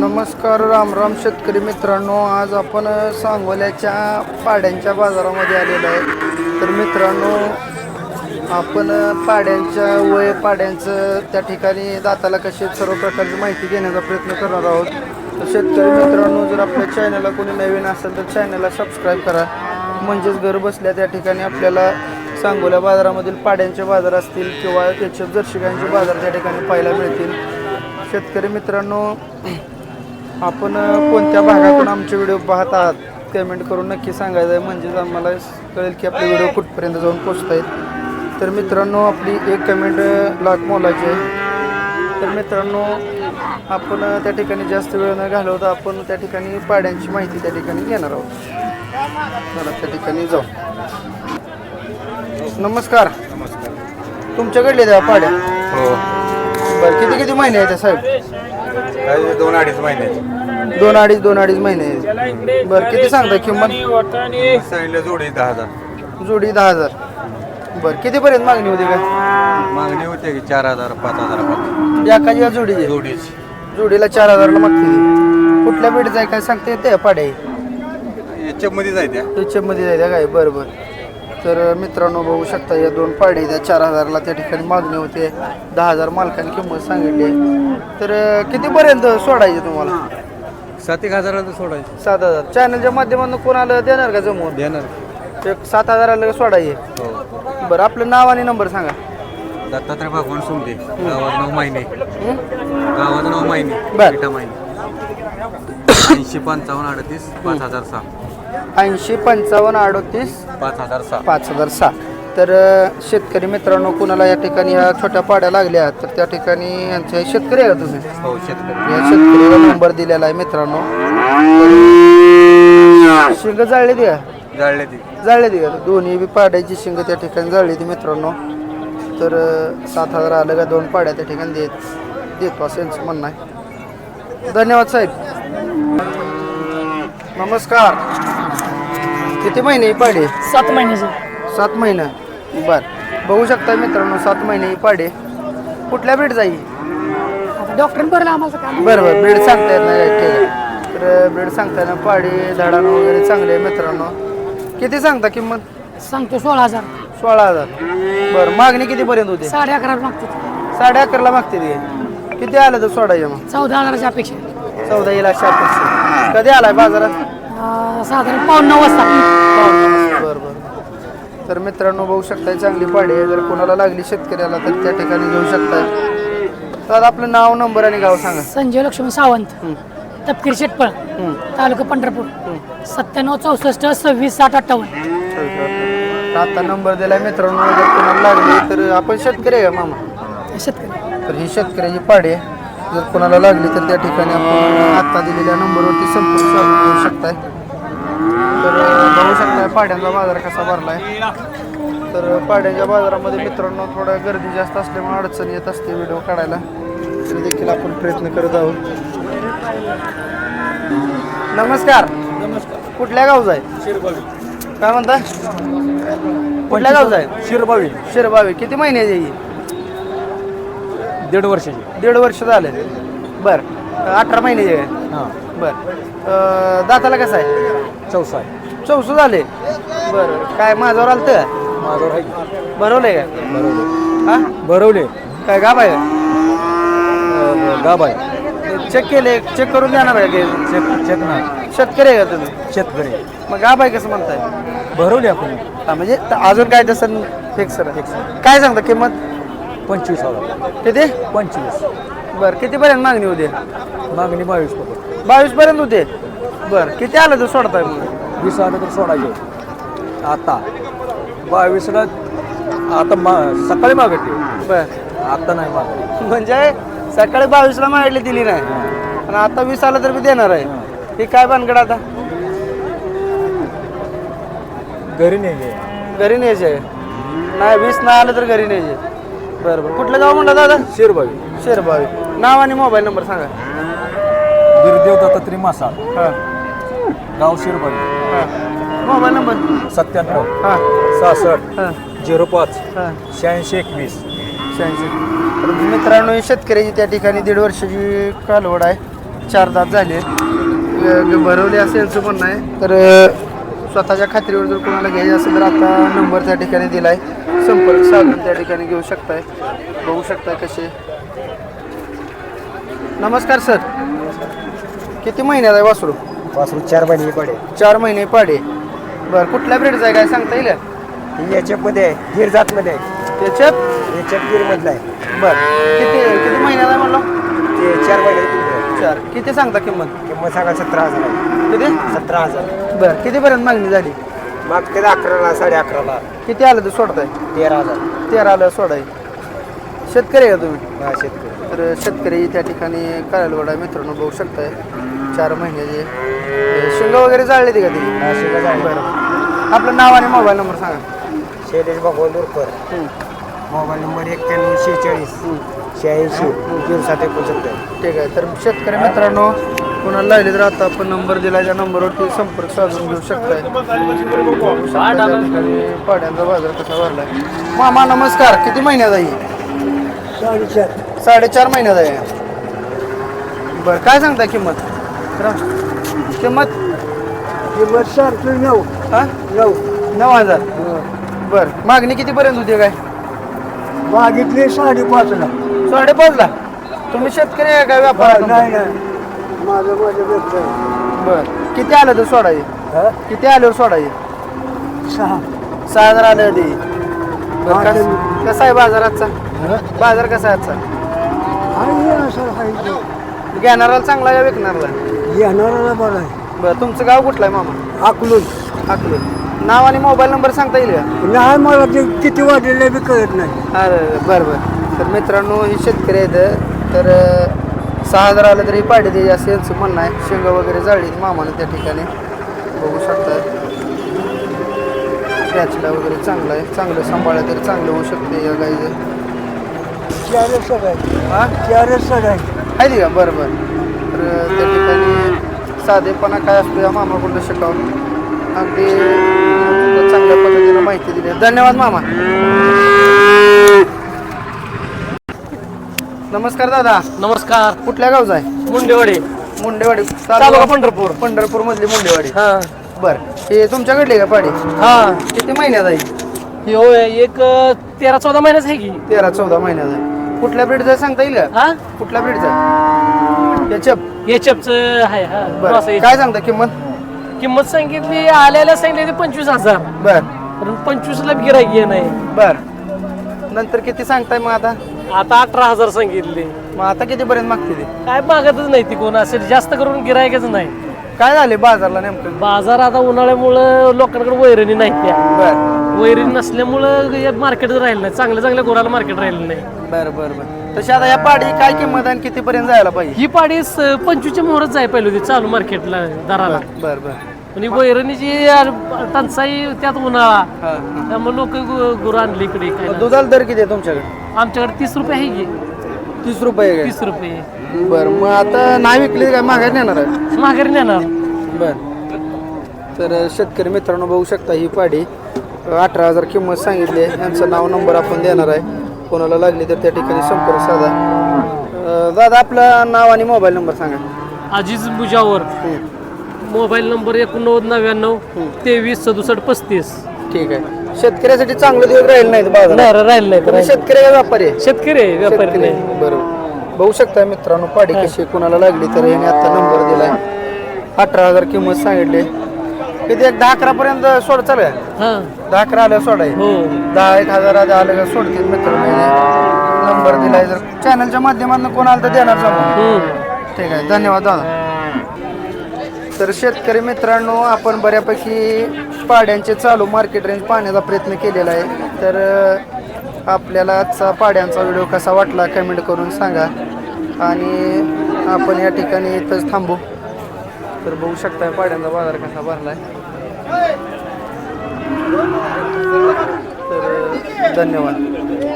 नमस्कार राम राम शेतकरी मित्रांनो. आज आपण सांगोल्याच्या पाड्यांच्या बाजारामध्ये आलेलो आहे. तर मित्रांनो आपण पाड्यांच्या वय पाड्यांचं त्या ठिकाणी दाताला कशी सर्व प्रकारची माहिती घेण्याचा प्रयत्न करणार आहोत. तर शेतकरी मित्रांनो जर आपल्या चॅनलला कोणी नवीन असेल तर चॅनलला सबस्क्राईब करा. म्हणजेच घर बसल्या त्या ठिकाणी आपल्याला सांगोल्या बाजारामधील पाड्यांचे बाजार असतील किंवा त्याचे जर्शी बाजार त्या ठिकाणी पाहायला मिळतील. शेतकरी मित्रांनो आपण कोणत्या भागातून आमचे व्हिडिओ पाहत आहात कमेंट करून नक्की सांगायचं आहे. म्हणजेच आम्हाला कळेल की आपले व्हिडिओ कुठपर्यंत जाऊन पोचत आहेत तर मित्रांनो आपली एक कमेंट लाख मोलाची आहे. तर मित्रांनो आपण त्या ठिकाणी जास्त वेळ न घालवता आपण त्या ठिकाणी पाड्यांची माहिती त्या ठिकाणी घेणार आहोत. चला त्या ठिकाणी जाऊ. नमस्कार. तुमच्याकडले द्या पाड्या. हो. बरं किती किती महिने आहेत त्या साहेब? काय दोन अडीच महिने. दोन अडीच दोन अडीच महिने. बरं किती सांगता किंमत? सांगितलं जोडी दहा हजार. जोडी दहा हजार. बरं कितीपर्यंत मागणी होती काय? मागणी होते की चार हजार पाच हजार एकाची या जोडीची? जोडीची. जोडीला चार हजारला मागते ती. कुठल्या बेडचं आहे काय सांगता येते पाड्या. याच्यामध्ये जायत्या त्याच्यामध्ये जायला काय? बरं बरं. तर मित्रांनो बघू शकता या दोन पाडी त्या चार हजारला त्या ठिकाणी मागणी होते. दहा हजार मालकाने किंमत सांगितली आहे. तर अं, कितीपर्यंत सोडायचे तुम्हाला? सात एक हजाराला सोडायचं. सात हजार. चॅनलच्या माध्यमातून कोणाला देणार का जमवून? देणार. एक सात हजाराला सोडायचे? हो. बरं आपलं नाव आणि नंबर सांगा. दत्तात्रय भगवान सुमते. गावात नऊ महिने हं? गावात नऊ महिने बर. महिने ऐंशी पंचावन्न अडतीस पाच हजार सहा. ऐंशी पंचावन्न अडतीस पाच हजार सहा. पाच हजार सहा. तर अं, शेतकरी मित्रांनो कुणाला या ठिकाणी ह्या छोट्या पाड्या लागल्या तर त्या ठिकाणी यांचे शेतकरी आहे का तुम्ही? हो शेतकरी. या शेतकरीला नंबर दिलेला आहे मित्रांनो. शिंग जाळली द्या जाळले ती. जाळले का? दोन्ही बी पाड्याची शिंग त्या ठिकाणी जाळली ती मित्रांनो. तर अं, सात हजार आलं का दोन पाड्या त्या ठिकाणी देत देतो असं यांचं म्हणणं आहे. धन्यवाद साहेब. नमस्कार. किती महिने ही पाडी? सात महिन्याचे सात महिने. बर. बघू शकता मित्रांनो सात महिने ही पाडी. कुठल्या बीड जाईल आता डॉक्टर भरलं आम्हाला काम बरं बरं. ब्रीड सांगता येत नाही ठीक आहे तर ब्रीड पाडी धडानं वगैरे चांगले आहे मित्रांनो. किती सांगता किंमत? सांगतो सोळा हजार. सोळा हजार. बरं मागणी कितीपर्यंत होते? साडे अकरा मागतो. साडे अकराला मागते ती. किती आलं तर सोडायचं मग? चौदा हजाराची अपेक्षा. चौदा येईल अशा अपेक्षा कधी आलाय बाजारात? अं, साधारण पाऊन नऊ वाजता. बरं बरं. तर मित्रांनो बघू शकताय चांगली पाडी आहे. जर कोणाला लागली शेतकऱ्याला तर त्या ठिकाणी घेऊ शकताय. तर आपलं नाव नंबर आणि गाव सांगा. संजय लक्ष्मी सावंत हं. तपकीर शेटपळ हं. तालुका पंढरपूर. सत्त्याण्णव चौसष्ट सव्वीस साठ अठ्ठावन्न. तर आता नंबर दिलाय मित्रांनो जर कोणाला लागली तर आपण शेतकरी आहे का मामा? शेतकरी. तर ही शेतकऱ्याची पाडी आहे. जर कोणाला लागली तर त्या ठिकाणी आपण आता दिलेल्या नंबरवरती संपर्क साधून घेऊ शकताय. तर बघू शकताय पाड्यांचा बाजार कसा भरलाय. तर पाड्यांच्या बाजारामध्ये मित्रांनो थोडा गर्दी जास्त असल्यामुळे अडचण येत असते व्हिडिओ काढायला. तरी देखील आपण प्रयत्न करत आहोत. नमस्कार. नमस्कार कुठल्या गावचा आहे? काय म्हणता कुठल्या गावचा आहे? शिरबावी. शिरबावी. किती महिन्याची आहे? दीड वर्षाची. दीड वर्ष झाले. बर. अठरा महिन्याचे आहे हां. बर. अं, दाताला कसं आहे? चौसा आहे. चौसू झाले. बर. काय माझ्यावर आलं तर माझ्यावर आहे. की? भरवलंय का हा? बरवले काय गाब आहे? अं, गाब आहे. चेक केले. चेक करून देणार आहे ते चेक चेक नाही. शेतकरी आहे का तुम्ही? शेतकरी. मग गाब आहे कसं म्हणताय? भरवले आपण. हा म्हणजे त- अजून काय तसं फिक्स काय सांगता? किंमत? पंचवीस हजार. किती? पंचवीस. बर कितीपर्यंत मागणी होते मागणी बावीस पर्यंत. होते बर किती आलं तर सोडताय मग? वीस आलं तर सोडायचे. आता. बावीसला आता मा सकाळी मागते. बर. आता नाही मागत. म्हणजे सकाळी बावीसला मागितली दिली नाही. आणि आता वीस आलं तर मी देणार आहे. हे. काय भानगड आता? घरी नाही घरी न्यायचे नाही वीस नाही आलं तर घरी न्यायचे बरं बरं. कुठलं गाव म्हणलं दादा? शिरबावी. शेरबावी. नाव आणि मोबाईल नंबर सांगा. बिरदेव दत्तात्रय मासाळ. हां. गाव शिरबावी. हां. Mobile number? सत्त्याण्णव. हां. सहासष्ट. हां. झिरो पाच. हां. शहाऐंशी एकवीस. शहाऐंशी. तर मित्रांनो ही शेतकऱ्याची त्या ठिकाणी दीड वर्षाची कालवड आहे. चार दात झाले. भरवले असेल यांचं म्हणणं आहे तर स्वतःच्या खात्रीवर जर कोणाला घ्यायचं असेल तर आता नंबर त्या ठिकाणी दिलाय. संपर्क साधून त्या ठिकाणी घेऊ शकताय. बघू शकताय कसे. नमस्कार सर. किती महिन्यात आहे वासरू? वासरू चार महिने पडे. चार महिने पाडे. बरं कुठल्या ब्रेडचा आहे काय सांगता येईल? ही याच्यामध्ये आहे गिर जातमध्ये आहे. त्याच्यात याच्यात गिरमधला आहे. बरं किती किती महिन्यात आहे म्हणलं? ते चार महिने चार. किती सांगता किंमत? किंमत सांगा सतरा हजार आहे. किती? सतरा हजार. बरं कितीपर्यंत मागणी झाली? मागते अकराला साडे अकराला किती आलं तर सोडताय? तेरा हजार. तेरा आलं सोडाय. शेतकरी आहे का तुम्ही? हा शेतकरी. तर शेतकरी त्या ठिकाणी करायला मित्रांनो बघू शकताय. चार महिन्याचे. अं, शिंग वगैरे जाळले ते का ती? हा बरं. आपलं नाव आणि मोबाईल नंबर सांगा. शैलेश भगवान दुरकर हं. मोबाईल नंबर एक्क्याण्णव शेहेचाळीस. शहाऐंशी झिरो सात एकोणसत्तर. ठीक आहे तर शेतकरी मित्रांनो कोणाला लागले तर आता? आपण नंबर दिला त्या नंबरवरती संपर्क साधून घेऊ शकताय. ठिकाणी पाड्यांचा बाजार कसा भरलाय? मामा नमस्कार. किती महिन्यात आहे? साडेचार. महिन्यात आहे. बरं काय सांगता किंमत? र- किंमत? किंमत सारखी नऊ. हा? नऊ. नऊ हजार. बरं मागणी कितीपर्यंत होती काय? मागितली साडेपाचला. साडेपाचला तुम्ही शेतकरी आहे काय व्यापार? नाही माझं माझं व्यवसाय बरं. किती आलं तर सोडायचे किती आल्यावर सोडायचे सहा. सहा हजार आले होते. बरं कस- कसा आहे बाजार आजचा? बाजार कसा आहे आजचा? आणि असं आहे. घेणाराला चांगला आहे विकणारला येणारा बरं आहे. बरं तुमचं गाव कुठलं आहे मामा? अकलून. अकलून. नाव आणि मोबाईल नंबर सांगता येईल का? नाही मला ते किती वाढलेले बी कळत नाही. अरे बरं बरं. मित्रांनो ही शेतकरी आहेत तर सहा हजार आलं तरी पाडी द्यायची असं यांचं म्हणणं आहे. शेंग वगैरे जाळली मामानं त्या ठिकाणी. बघू शकता. कॅचला वगैरे चांगलं आहे. चांगलं सांभाळलं तरी चांगलं होऊ शकते या गाईचं. चारच हा? चारच सड आहे का? बरं बरं. तर त्या ठिकाणी साधेपणा काय असतो या मामाकडून शिकावं? अगदी चांगल्या पद्धतीनं माहिती दिली. धन्यवाद मामा. नमस्कार दादा. नमस्कार. कुठल्या गावचा आहे? मुंडेवाडी. मुंडेवाडी. तालुका पंढरपूर. पंढरपूर मधली मुंडेवाडी. हा. बर. हे तुमच्याकडली का पाडी? हा. किती महिन्यात आहे? ही होय एक अ, तेरा चौदा महिन्याच आहे की. तेरा चौदा महिन्यात आहे. कुठल्या ब्रीडचा सांगता येईल का? हा? कुठल्या ब्रीडचा याच्या एचएफच आहे हा. बर. असं काय सांगता किंमत? किंमत सांगितली आल्याला सांगितली पंचवीस हजार. बर. पण पंचवीसला गिरायकी नाही बर. नंतर किती सांगताय मग आता? आता अठरा हजार सांगितले. मग आता कितीपर्यंत मागते ते काय मागतच नाही ती कोण असेल. जास्त करून गिरायकच नाही. काय झाले बाजारला नेमकं? बाजार आता उन्हाळ्यामुळं लोकांकडे वैरणी नाही त्या. बर. वैरणी नसल्यामुळं मार्केट राहिलं नाही. चांगल्या चांगल्या गोराला मार्केट राहिलं नाही. बर बर बर. तशी आता या पाडी काय किंमत आणि कितीपर्यंत जायला पाहिजे? ही पाडी पंचवीसच्या मोहरच पहिली होती चालू मार्केटला दराला. बर बर. आणि वैरणीची टंचाई त्यात उन्हाळा. त्यामुळे लोक गुरु आणली इकडे काय दुधाला दर किती आहे तुमच्याकडे? आमच्याकडे तीस रुपये आहे की. तीस रुपये आहे तीस रुपये. काय? बर मग आता नाही विकली काय माघारी नेणार आहे? माघारी नेणार. बर. तर शेतकरी मित्रांनो बघू शकता ही पाडी. अठरा हजार किंमत सांगितली आहे. यांचं नाव नंबर आपण देणार आहे. कोणाला लागली तर त्या ठिकाणी संपर्क साधा. अं, दादा आपलं नाव आणि मोबाईल नंबर सांगा. अजीज बुजावर हं, मोबाईल नंबर एकोणनव्वद नव्याण्णव तेवीस सदुसष्ट पस्तीस. ठीक आहे. शेतकऱ्यासाठी चांगले दिवस राहील नाहीत बाजार नाही राहिलं नाही तुम्ही शेतकरी का व्यापारी आहे? शेतकरी आहे व्यापारी शेतकरी नाही. बरोबर. बघू शकता मित्रांनो पाडी कशी कोणाला लागली तर याने आता नंबर दिलाय. अठरा हजार किंमत सांगितली. किती एक दहा अकरा पर्यंत सोड चालू आहे. हा. दहा अकरा आलं सोडाय हो. दहा एक हजार आधी आलं का सोडतील मित्रांनो नंबर दिलाय जर. चॅनलच्या माध्यमातून कोण आलं तर देणार समोर हम्म. ठीक आहे. धन्यवाद दादा. तर शेतकरी मित्रांनो आपण बऱ्यापैकी पाड्यांचे चालू मार्केट रेंज पाहण्याचा प्रयत्न केलेला आहे. तर आपल्याला आजचा पाड्यांचा व्हिडिओ कसा वाटला कमेंट करून सांगा. आणि आपण या ठिकाणी इथंच थांबू. तर बघू शकता पाड्यांचा बाजार कसा भरला आहे तर धन्यवाद.